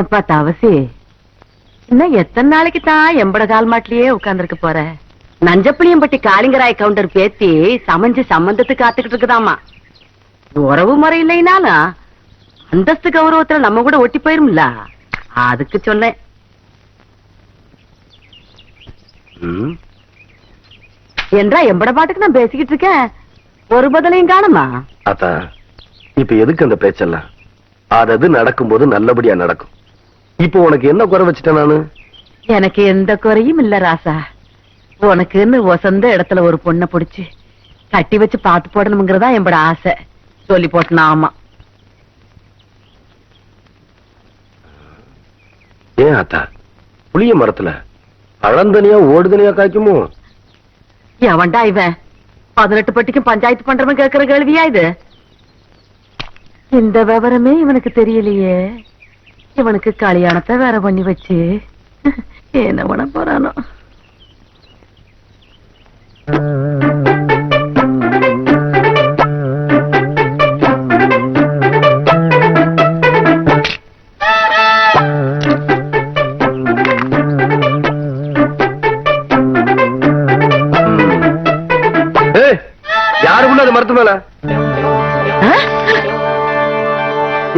ஏப்பா தவசி இன்னும் எத்தனை நாளைக்கு தான் எம்பட கால் மாட்டிலேயே உட்கார்ந்துருக்க போற? நஞ்சப்புளியம்பட்டி காளிங்கராய் கவுண்டர் பேத்தி சமைஞ்சு சம்பந்தத்துக்கு காத்துக்கிட்டு இருக்குதாமா உறவு முறை இல்லைனாலும் அந்தஸ்து கௌரவத்துல நம்ம கூட ஒட்டி போயிரும்ல. அதுக்கு சொன்னேன். என்றா எம்பட பாட்டுக்கு நான் பேசிக்கிட்டு இருக்கேன். ஒரு பதிலையும் காணுமா? அத்தா இப்ப எதுக்கு அந்த பேச்செல்லாம்? அது அது நடக்கும்போது நல்லபடியா நடக்கும். இப்போ உனக்கு என்ன குறை வச்சுட்டேன் நானு? எனக்கு எந்த குறையும் இல்ல ராசா. உனக்குன்னு வசந்த இடத்துல ஒரு பொண்ணை புடிச்சு கட்டி வச்சு பாத்து போடணுங்கிறதா எம்பட ஆசை. சொல்லி போட்டனா ஆமா. ஏன் அத்தா? புளிய மரத்துல பழந்தனியா ஓடுதனியா காய்க்குமோ? எவன்டா இவன்? பதினெட்டு பட்டிக்கும் பஞ்சாயத்து பண்றவன் கேக்குற கேள்வியா இது? இந்த விவரமே இவனுக்கு தெரியலையே. இவனுக்கு கல்யாணத்தை வேற பண்ணி வச்சு. என்ன பண்ண போறானோ?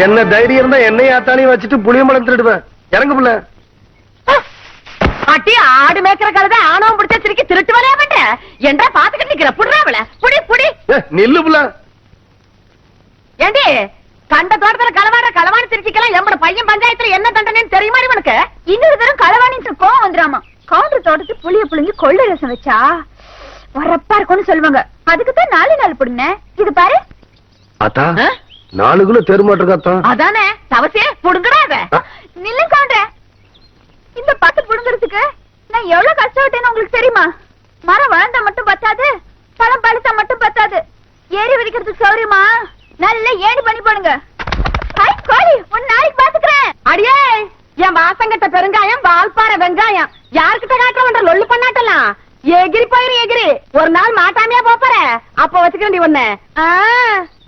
என்ன தைரியம் இருந்தா என்னையும் ஆத்தாலையும் வச்சுட்டு புளிய மரம் திருடுவேன். இறங்கு புள்ள. அட்டி ஆடு மேய்க்கிற கழுத ஆணவம் பிடிச்ச சிரிக்கி திருட்டு வரையா மாட்ட என்றா பாத்துக்கிட்டு நிக்கிற? புடுறாவல புடி புடி. நில்லு புள்ள. ஏண்டி கண்ட தோட்டத்துல களவாடுற களவாணி திருச்சிக்கலாம் எம்பட பையன் பஞ்சாயத்துல என்ன தண்டனைன்னு தெரியுமா உனக்கு? இன்னொரு தரம் களவாணின்னு கோவம் வந்துராமா கவுண்டர் தோட்டத்து புளிய புளிஞ்சு கொள்ளை ரசம் வச்சா? வரப்பா இருக்கும்னு சொல்லுவாங்க. அதுக்கு தான் நாலு நாள் புடுங்க இது பாரு. அத்தா? நாலு கிலோ அதானே தவசியே புடுங்கடா அத நில்லு கவுண்டர் இந்த பட்டு புடுங்கிறதுக்கு நான் எவ்வளவு கஷ்டப்பட்டேன்னு உங்களுக்கு தெரியுமா? மரம் வளர்ந்தா மட்டும் பத்தாது பழம் பழுத்தா மட்டும் பத்தாது. ஏறி விதிக்கிறதுக்கு சௌரியமா நல்ல ஏணி பண்ணி போடுங்க. ஹாய் கோழி ஒரு நாளைக்கு பாத்துக்கிறேன் அடியே என் வாசங்கட்ட பெருங்காயம் வால்பாறை வெங்காயம். யாருக்கிட்ட காட்டுறவன்ற லொல்லு பண்ணாட்டலாம்? எகிரி போயிரு எகிரி. ஒரு நாள் மாட்டாமையா போப்பற அப்ப வச்சுக்கிறேன் ஒண்ணு.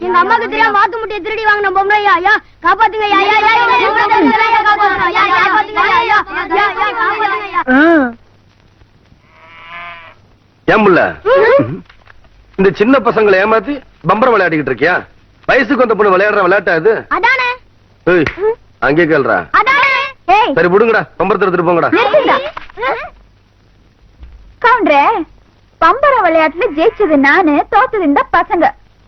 எங்க அம்மாக்கு தெரியாம வாத்து முட்டையை திருடி வாங்கின பொம்பளை ஐயா காப்பாத்துங்க ஐயா ஐயா ஐயா எங்க பம்பரத்தை ஐயா காப்பாத்துங்க ஐயா ஐயா காப்பாத்துங்க ஐயா ஐயா ஐயா ஐயா காப்பாத்துங்க ஐயா ஏன் புள்ள இந்த சின்ன பசங்களை ஏமாத்தி பம்பரம் விளையாடிக்கிட்டு இருக்கியா வயசுக்கு வந்த பொண்ணு விளையாடுற விளையாட்டா இது அதானே ஏய், அங்கே கேள்றா சரி விடுங்கடா பம்பரத்தை எடுத்துட்டு போங்கடா. கவுண்டரே பம்பர விளையாட்டுல ஜெயிச்சது நானு தோத்தது இந்த பசங்க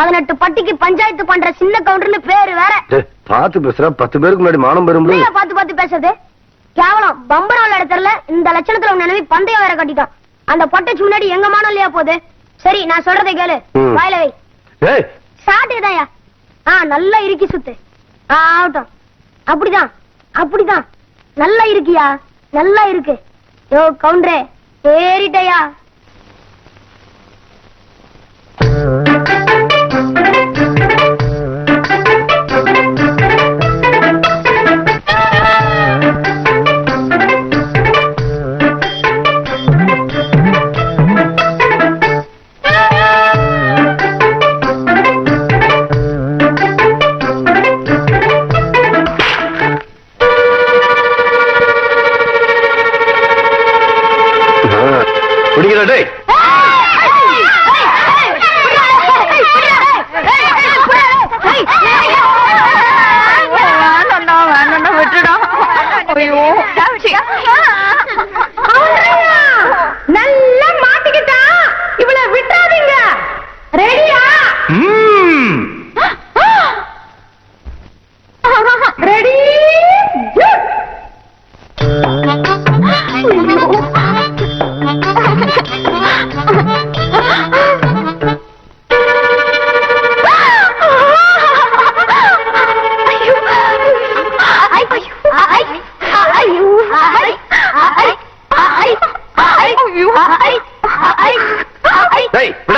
பதினெட்டு பட்டிக்கு பஞ்சாயத்து பண்ற சின்ன கவுண்டர்னு பேரு வேற. டேய், பார்த்து பேசுற பத்து பேருக்கு முன்னாடி மானம் பெறும் பாத்து பாத்து பேசுறது கேவலம். பம்பரம் விளையாட தெரியல. இந்த லட்சணத்துல உன் நினைவு பந்தயம் வேற கட்டிட்டான். அந்த பொட்டச்சு முன்னாடி எங்க மானம் இல்லையா போகுது? சரி நான் சொல்றதை கேளு. வாயில வை. சாட்டுதாயா ஆ நல்லா இறுக்கி சுத்து. ஆகட்டும். அப்படிதான். அப்படிதான். நல்லா இருக்கியா? நல்லா இருக்கு. யோ கவுண்டரே ஏறிட்டயா? Yeah.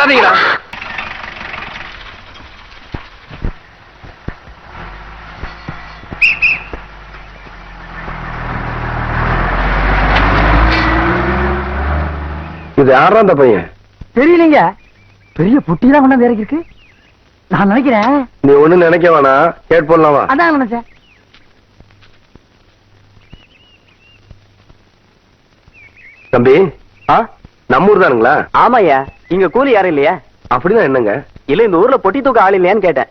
விடாதீங்களா இது யாரா அந்த பையன்? தெரியலீங்க. பெரிய புட்டி தான் கொண்டாந்து இறக்கிருக்கு நான் நினைக்கிறேன். நீ ஒண்ணு நினைக்க வேணாம். கேட் போடலாம்? வா அதான் நினைச்சேன். தம்பி ஆ? நம்ம ஊர் தானுங்களா? ஆமாய்யா. இங்க கூலி யாரும் இல்லையா? அப்படின்னா என்னங்க? இல்ல இந்த ஊர்ல பொட்டி தூக்க ஆள் இல்லையான்னு கேட்டேன்.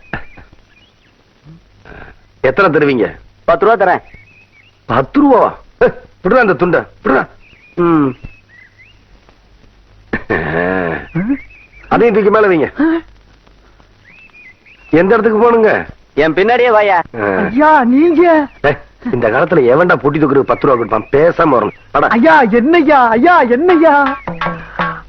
எத்தனை தருவீங்க? பத்து ரூபா தரேன். பத்து ரூபாவா? விடுடா அந்த துண்டை ம். அதையும் தூக்கி மேல வைங்க. எந்த இடத்துக்கு போகணுங்க? என் பின்னாடியே வாயா. ஐயா நீங்க? இந்த காலத்துல எவன்டா பொட்டி தூக்குறது பத்து ரூபா கொடுப்பான்? பேசாம வரணும். ஐயா என்னய்யா? ஐயா என்னய்யா?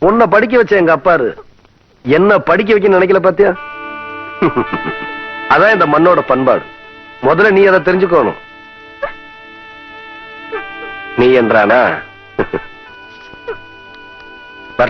உன்னை படிக்க வச்ச எங்க அப்பாரு. என்ன படிக்க வைக்க நினைக்கல பாத்தியா? அதான் இந்த மண்ணோட பண்பாடு. முதல்ல நீ அதை தெரிஞ்சுக்கணும். நீ என்றானா?